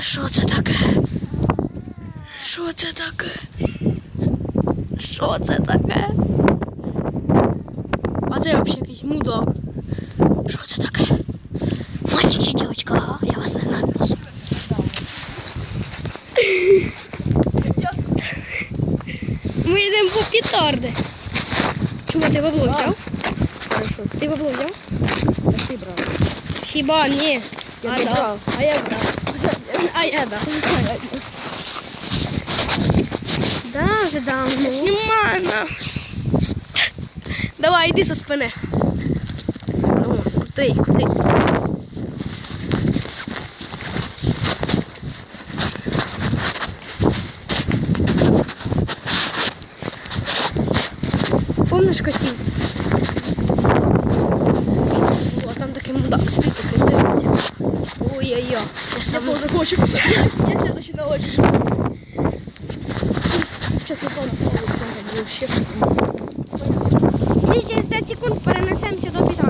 Що це таке? Що це таке? Що це таке? А це взагалі якийсь мудак. Що це таке? Мальчик чи дівчинка? Ага, я вас не знаю. Ми йдемо по петарди. Чого ти бабло взяв? Ти бабло взяв? Ти брав. Хіба ні. Я а, брав. а я брав. А я да. Да, вже давно. Знімай на. Давай, йди со спини. О, крутий, крутий. Помниш котів? О, там такий мудак сидить, такий дивиться. Ой-ой-ой. Я сам тоже хочу. Я следующий на очередь. Сейчас я помню, что там было еще. Через 5 секунд перенесемося до пітарди.